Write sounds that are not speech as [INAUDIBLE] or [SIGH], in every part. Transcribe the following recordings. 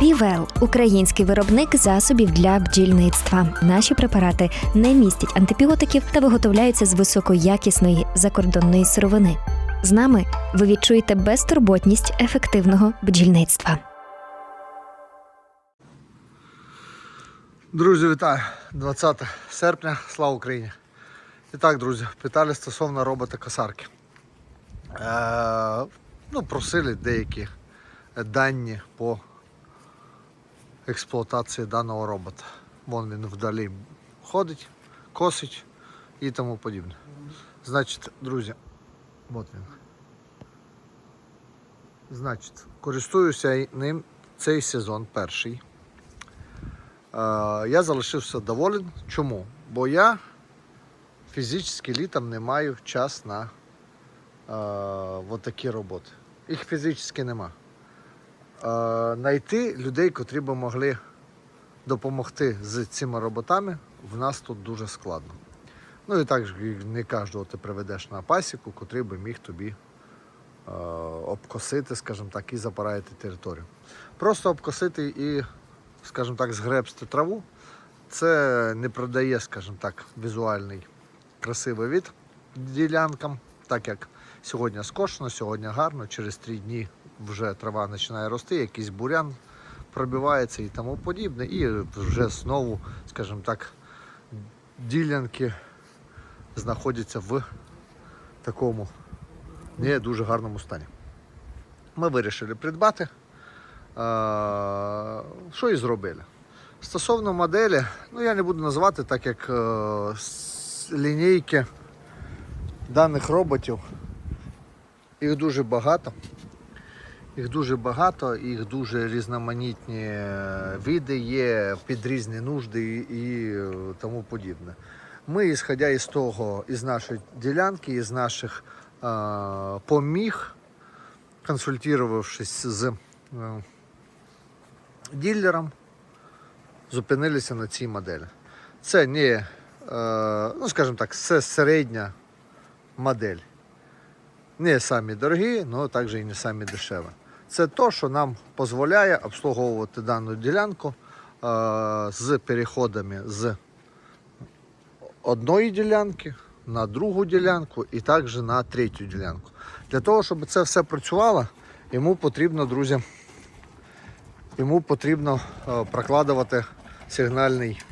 Півел український виробник засобів для бджільництва. Наші препарати не містять антибіотиків та виготовляються з високоякісної закордонної сировини. З нами ви відчуєте безтурботність ефективного бджільництва. Друзі, вітаю! 20 серпня, слава Україні! І так, друзі, питали стосовно робота косарки. Е, ну, просили деякі дані по експлуатації даного робота. Вон він вдалі ходить, косить і тому подібне. Значить, друзі, от він. Значить, користуюся ним цей сезон перший. Е, я залишився доволен. Чому? Бо я фізично літом не маю час на е, такі роботи. Їх фізично нема. Е, Найти людей, котрі б могли допомогти з цими роботами, в нас тут дуже складно. Ну і також не кожного ти приведеш на пасіку, котрий би міг тобі е, обкосити, скажімо так, і запарати територію. Просто обкосити і, скажімо так, згребсти траву. Це не продає, скажімо так, візуальний красивий від ділянкам, так як сьогодні скошено, сьогодні гарно, через три дні вже трава починає рости, якийсь бурян пробивається і тому подібне. І вже знову, скажімо так, ділянки знаходяться в такому не дуже гарному стані. Ми вирішили придбати. Е, Що і зробили? Стосовно моделі, ну я не буду називати, так як е, лінійки даних роботів. Їх дуже багато. Їх дуже багато, їх дуже різноманітні е, види є під різні нужди і, е, тому подібне. Ми, ісходя із того, із нашої ділянки, із наших е, поміг, консультувавшись з е, ділером, зупинилися на цій моделі. Це не, е, ну скажімо так, це середня модель. Не самі дорогі, але також і не самі дешеві. Це то, що нам дозволяє обслуговувати дану ділянку е, з переходами з одної ділянки на другу ділянку і також на третю ділянку. Для того, щоб це все працювало, йому потрібно, друзі, йому потрібно е, прокладувати сигнальний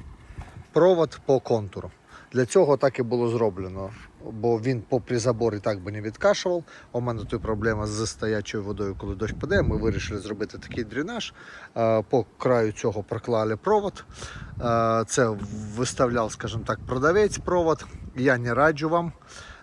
провод по контуру. Для цього так і було зроблено, бо він попри забор і так би не відкашував. У мене тут проблема з стоячою водою, коли дощ паде. Ми вирішили зробити такий дренаж. Е, По краю цього проклали провод. Е, Це виставляв, скажімо так, продавець провод. Я не раджу вам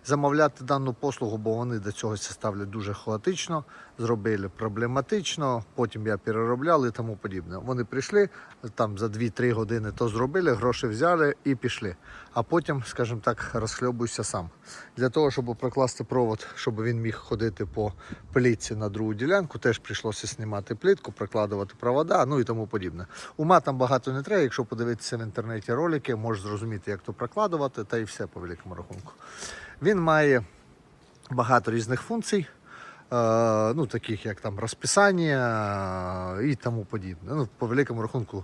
замовляти дану послугу, бо вони до цього ставлять дуже хаотично, зробили проблематично, потім я переробляв і тому подібне. Вони прийшли там за 2-3 години то зробили, гроші взяли і пішли. А потім, скажімо так, розхльобуюся сам. Для того, щоб прокласти провод, щоб він міг ходити по плітці на другу ділянку, теж прийшлося знімати плітку, прокладувати провода, ну і тому подібне. Ума там багато не треба. Якщо подивитися в інтернеті ролики, можеш зрозуміти, як то прокладувати, та і все по великому рахунку. Він має багато різних функцій, е, ну, таких як там розписання е, і тому подібне. Ну, по великому рахунку,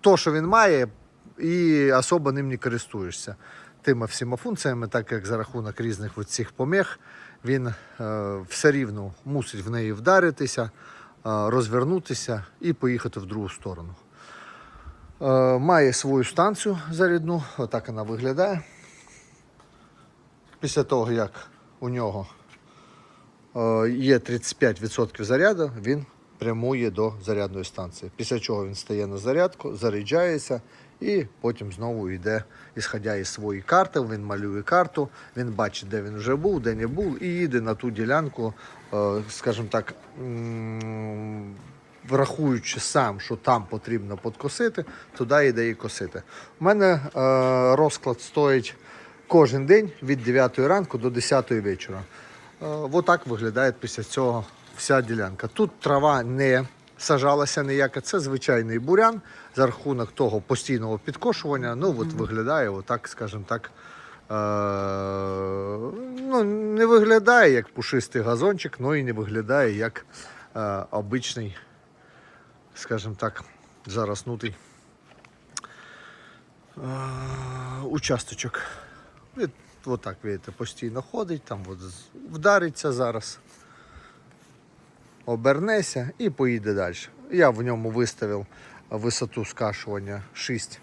то, що він має, і особо ним не користуєшся. Тими всіма функціями, так як за рахунок різних цих помех, він е, все рівно мусить в неї вдаритися, розвернутися і поїхати в другу сторону. Має свою станцію зарядну, отак вона виглядає. Після того, як у нього е, є 35% заряду, він прямує до зарядної станції. Після чого він стає на зарядку, заряджається і потім знову йде, ісходя із своєї карти, він малює карту, він бачить, де він вже був, де не був, і їде на ту ділянку, е, скажімо так, врахуючи сам, що там потрібно подкосити, туди йде і косити. У мене е, розклад стоїть кожен день від 9 ранку до 10 вечора. Е, Отак виглядає після цього вся ділянка. Тут трава не сажалася ніяка, це звичайний бурян за рахунок того постійного підкошування. Ну, от виглядає, отак, скажімо так. Е, ну, не виглядає як пушистий газончик, але і не виглядає як е, обичний скажімо так, зароснутий е, участочок. І от видите, постійно ходить, там от вдариться зараз, обернеся і поїде далі. Я в ньому виставив висоту скашування 6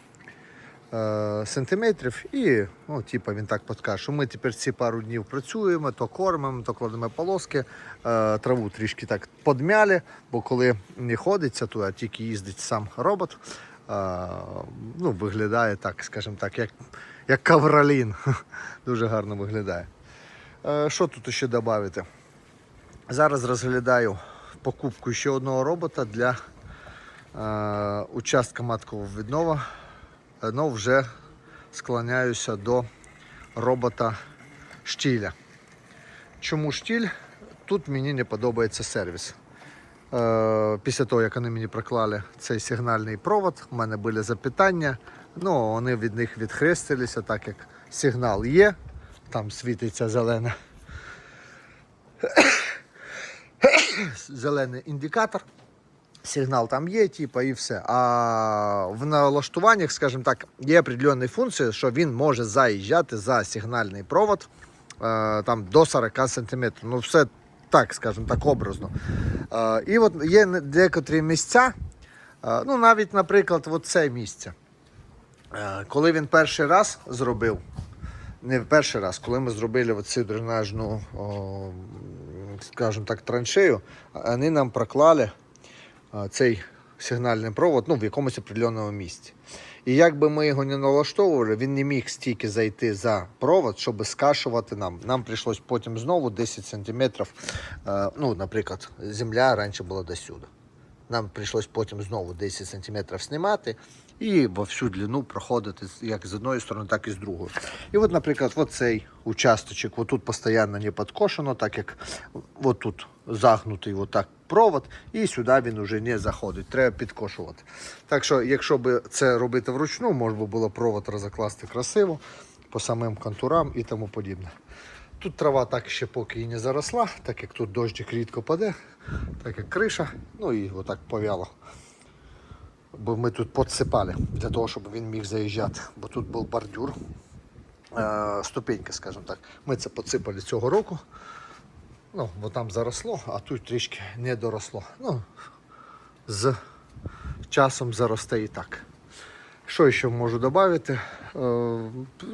е, сантиметрів і ну, типу, він так що ми тепер ці пару днів працюємо, то кормимо, то кладемо полоски, е, траву трішки так подмяли, бо коли не ходиться туди, а тільки їздить сам робот, е, ну, виглядає так, скажімо так, як, як кавролін. [LAUGHS] Дуже гарно виглядає. Е, що тут ще додати? Зараз розглядаю покупку ще одного робота для е, участка маткового віднова. Е, Ну, вже склоняюся до робота штіля. Чому штіль? Тут мені не подобається сервіс. Після того, як вони мені проклали цей сигнальний провод, в мене були запитання. Ну, вони від них відхрестилися, так як сигнал є, там світиться зелене. Зелений індикатор. Сигнал там є, типу, і все. А в налаштуваннях, скажімо так, є определенні функції, що він може заїжджати за сигнальний провод е, там, до 40 см. Ну, все так, скажімо так, образно. Е, і от є декотрі місця, е, ну навіть, наприклад, от це місце. Е, коли він перший раз зробив, не перший раз, коли ми зробили цю дренажну, о, скажімо так, траншею, вони нам проклали а, цей сигнальний провод ну, в якомусь определеному місці. І як би ми його не налаштовували, він не міг стільки зайти за провод, щоб скашувати нам. Нам прийшлось потім знову 10 сантиметрів. е, Ну, наприклад, земля раніше була до сюди. Нам прийшлось потім знову 10 сантиметрів знімати і во всю длину проходити як з одної сторони, так і з другої. І от, наприклад, от цей участочок, от тут постійно не підкошено, так як от загнутий отак провод, і сюди він вже не заходить. Треба підкошувати. Так що, якщо би це робити вручну, можна було провод розкласти красиво по самим контурам і тому подібне. Тут трава так ще поки і не заросла, так як тут дощик рідко паде, так як криша, ну і отак повяло. Бо ми тут підсипали для того, щоб він міг заїжджати. Бо тут був бордюр, е, ступенька, скажімо так. Ми це подсипали цього року. Ну, бо там заросло, а тут трішки не доросло. Ну, з часом заросте і так. Що ще можу додати? Е,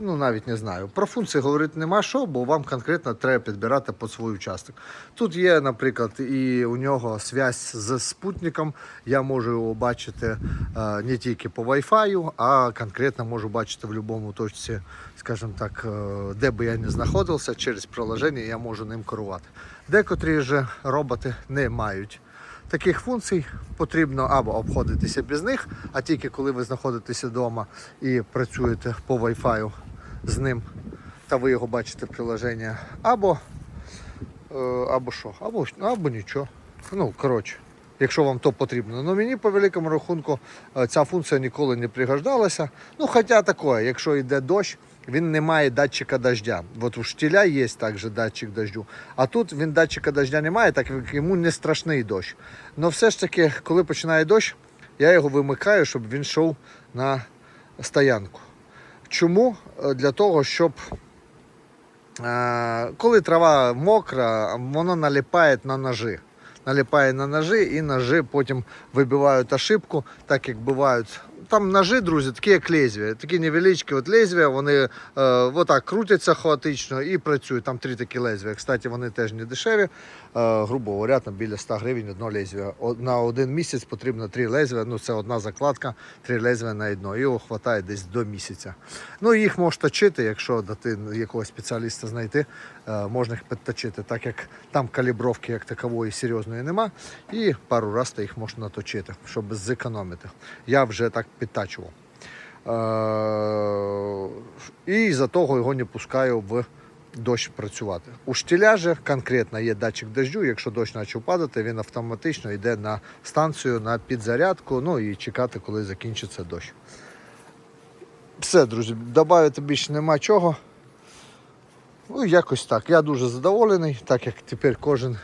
ну, навіть не знаю. Про функції говорити нема що, бо вам конкретно треба підбирати під свій участок. Тут є, наприклад, і у нього зв'язь з спутником. Я можу його бачити е, не тільки по Wi-Fi, а конкретно можу бачити в будь-якому точці, скажімо так, е, де би я не знаходився, через приложення я можу ним керувати. Декотрі ж роботи не мають таких функцій потрібно або обходитися без них, а тільки коли ви знаходитеся вдома і працюєте по Wi-Fi з ним, та ви його бачите приложення, або, е, або що, або, або нічого. Ну, коротше. Якщо вам то потрібно. Ну мені по великому рахунку е, ця функція ніколи не пригождалася. Ну, хоча таке, якщо йде дощ, він не має датчика дождя. От у штіля є також датчик дождю. А тут він датчика дождя не має, так як йому не страшний дощ. Але все ж таки, коли починає дощ, я його вимикаю, щоб він йшов на стоянку. Чому? Е, Для того, щоб е, коли трава мокра, воно наліпає на ножи. Наліпає на ножи і ножи потім вибивають ошибку, так як бувають. Там ножи, друзі, такі як лезвія, такі невеличкі от лезвія, вони е, отак крутяться хаотично і працюють. Там три такі лезвія. Кстати, вони теж не дешеві. Е, грубо говоря, там біля 100 гривень одно лезвія. На один місяць потрібно три лезвія. Ну це одна закладка, три лезвія на одно. Його вистачає десь до місяця. Ну їх можна точити, якщо дати якогось спеціаліста знайти, е, можна їх підточити, так як там калібровки як такової серйозної нема. І пару разів їх можна наточити, щоб зекономити. Я вже так підтачував. Е, І за того його не пускаю в дощ працювати. У штіля же конкретно є датчик дощу. Якщо дощ почав падати, він автоматично йде на станцію на підзарядку, ну і чекати, коли закінчиться дощ. Все, друзі, додати більше нема чого. Ну, якось так. Я дуже задоволений, так як тепер кожен,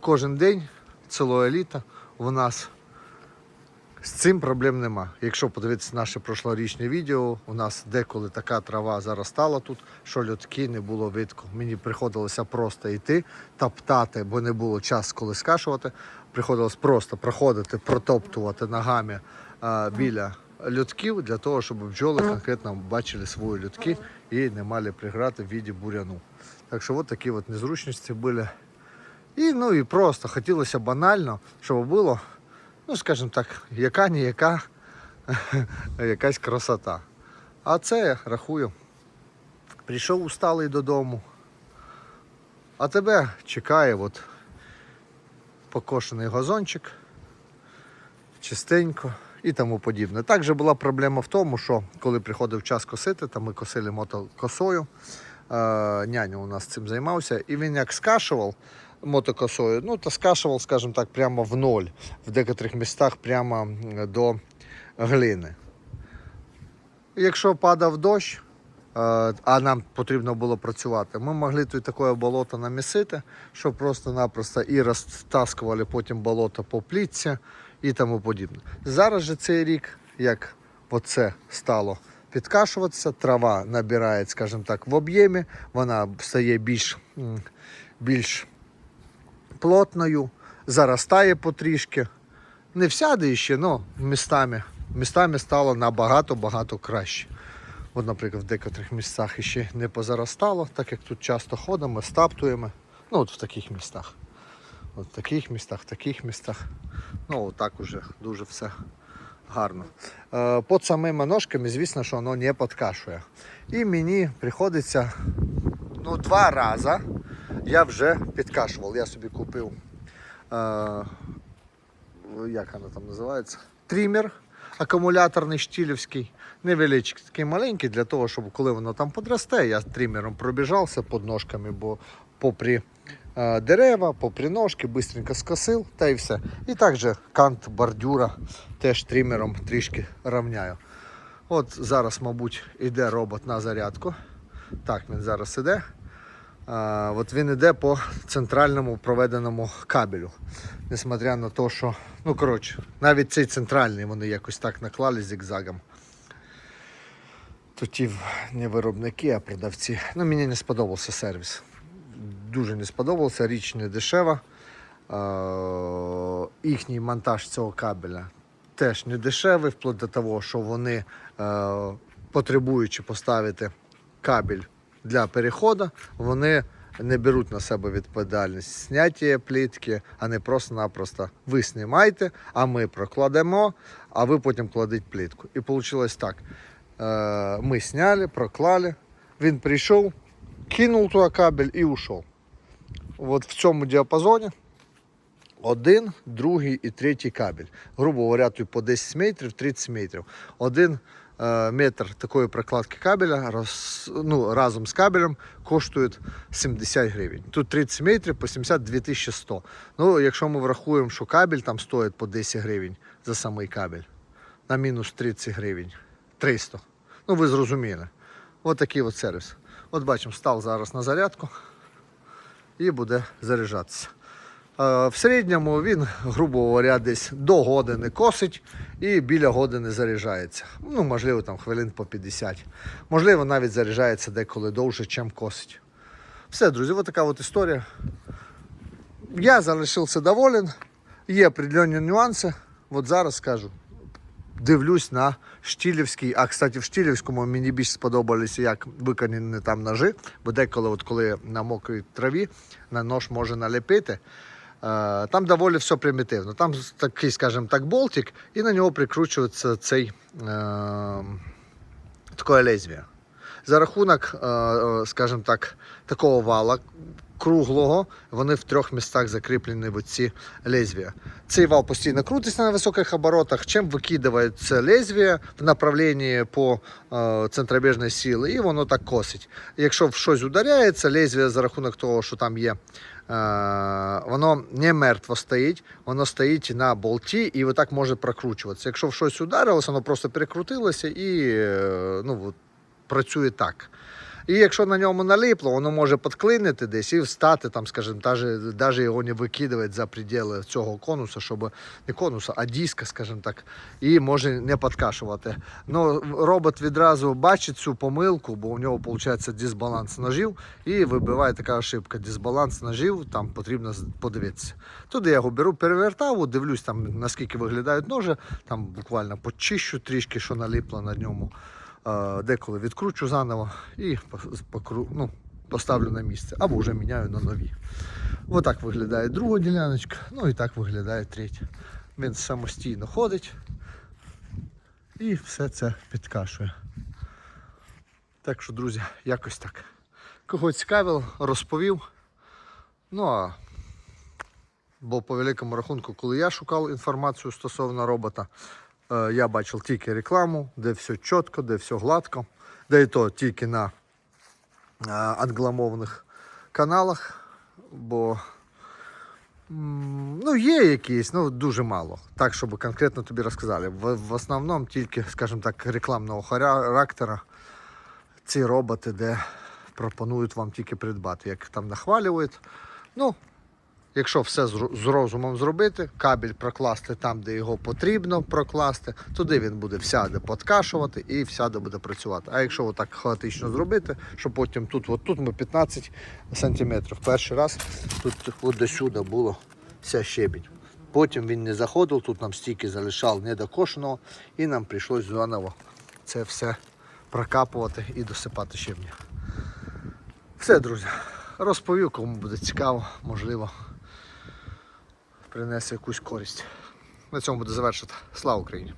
кожен день ціле літо у нас З цим проблем нема. Якщо подивитися наше прошлорічне відео, у нас деколи така трава заростала тут, що льотки не було видко. Мені приходилося просто йти, топтати, бо не було часу коли скашувати. Приходилось просто проходити, протоптувати ногами а, біля льотків для того, щоб бджоли конкретно бачили свої льотки і не мали преграти в віді буряну. Так що от такі от незручності були. І ну і просто хотілося банально, щоб було, ну скажімо так, яка-ніяка [LAUGHS] якась красота. А це я рахую. Прийшов усталий додому, а тебе чекає от покошений газончик, чистенько і тому подібне. Також була проблема в тому, що коли приходив час косити, то ми косили мотокосою. Е, няня у нас цим займався, і він як скашував мотокосою, ну то скашував, скажімо так, прямо в ноль, в деяких містах прямо до глини. Якщо падав дощ, е, а нам потрібно було працювати, ми могли тут таке болото намісити, що просто-напросто і розтаскували потім болото по плітці і тому подібне. Зараз же цей рік, як оце стало підкашуватися, трава набирає, скажімо так, в об'ємі, вона стає більш, більш плотною, заростає потрішки. Не всяде ще, але містами, містами стало набагато-багато краще. От, наприклад, в деяких місцях ще не позаростало, так як тут часто ходимо, стаптуємо. Ну, от в таких містах. От в таких містах, в таких містах. Ну, отак уже дуже все гарно. Е, Під самими ножками, звісно, що воно не підкашує. І мені приходиться ну, два рази я вже підкашував. Я собі купив, е, як воно там називається? Трімер акумуляторний штілівський, невеличкий, такий маленький, для того, щоб коли воно там подросте, я трімером пробіжався під ножками, бо попри е, дерева, попри ножки, швидко скосив та і все. І також кант бордюра теж трімером трішки рівняю. От зараз, мабуть, йде робот на зарядку. Так, він зараз іде. От він йде по центральному проведеному кабелю. Несмотря на те, що, ну коротше, навіть цей центральний вони якось так наклали зігзагом. Ті не виробники, а продавці. Ну, мені не сподобався сервіс. Дуже не сподобався, річ не дешева. Їхній монтаж цього кабеля теж не дешевий, вплоть до того, що вони, е, потребуючи поставити кабель для переходу, вони не беруть на себе відповідальність зняття плітки, а не просто-напросто ви знімаєте, а ми прокладемо, а ви потім кладіть плітку. І вийшло так. Е, Ми зняли, проклали, він прийшов, кинув туди кабель і ушов. От в цьому діапазоні один, другий і третій кабель. Грубо говоря, по 10 метрів, 30 метрів. Один метр такої прокладки кабеля роз, ну, разом з кабелем коштує 70 гривень. Тут 30 метрів по 72 2100. Ну, якщо ми врахуємо, що кабель там стоїть по 10 гривень за самий кабель, на мінус 30 гривень, 300. Ну, ви зрозуміли. От такий от сервіс. От бачимо, став зараз на зарядку і буде заряджатися. Е, В середньому він, грубо говоря, десь до години косить і біля години заряджається. Ну, можливо, там хвилин по 50. Можливо, навіть заряджається деколи довше, чим косить. Все, друзі, от така от історія. Я залишився доволен. Є определенні нюанси. От зараз скажу. Дивлюсь на Штілівський. А, кстати, в Штілівському мені більш сподобалися, як виконані там ножи, бо деколи, от коли на мокрій траві на нож може налепити. Е, Там доволі все примітивно. Там такий, скажімо так, болтик, і на нього прикручується цей е, таке лезвие. За рахунок, е, скажімо так, такого вала круглого, вони в трьох містах закріплені в ці лезвія. Цей вал постійно крутиться на високих оборотах, чим викидає це лезвие в направленні по центробіжної сили, і воно так косить. Якщо в щось ударяється, лезвие за рахунок того, що там є. Е, Воно не мертво стоїть, воно стоїть на болті і отак може прокручуватися. Якщо в щось ударилося, воно просто перекрутилося і е, ну, працює так. І якщо на ньому налипло, воно може підклинити десь і встати, там, скажімо, навіть, його не викидувати за пределы цього конуса, щоб не конуса, а диска, скажімо так, і може не підкашувати. Ну, робот відразу бачить цю помилку, бо у нього виходить дисбаланс ножів, і вибиває така ошибка. Дисбаланс ножів, там потрібно подивитися. Туди я його беру, перевертав, дивлюсь, там, наскільки виглядають ножи, там буквально почищу трішки, що налипло на ньому. Деколи відкручу заново і покру, ну, поставлю на місце, або вже міняю на нові. Отак виглядає друга діляночка, ну і так виглядає третя. Він самостійно ходить і все це підкашує. Так що, друзі, якось так. Кого цікавило, розповів. Ну а бо по великому рахунку, коли я шукав інформацію стосовно робота, я бачив тільки рекламу, де все чітко, де все гладко, де і то тільки на е, каналах, бо ну, є якісь, ну дуже мало. Так, щоб конкретно тобі розказали. В, в основному тільки, скажімо так, рекламного характера ці роботи, де пропонують вам тільки придбати, як там нахвалюють. Ну, якщо все з розумом зробити, кабель прокласти там, де його потрібно прокласти, туди він буде всяде подкашувати і всяде буде працювати. А якщо отак хаотично зробити, що потім тут, от тут ми 15 сантиметрів. Перший раз тут от до сюди було вся щебінь. Потім він не заходив, тут нам стільки залишав недокошеного, і нам прийшлось заново це все прокапувати і досипати щебня. Все, друзі, розповів, кому буде цікаво, можливо, принесе якусь користь. На цьому буде завершити. Слава Україні!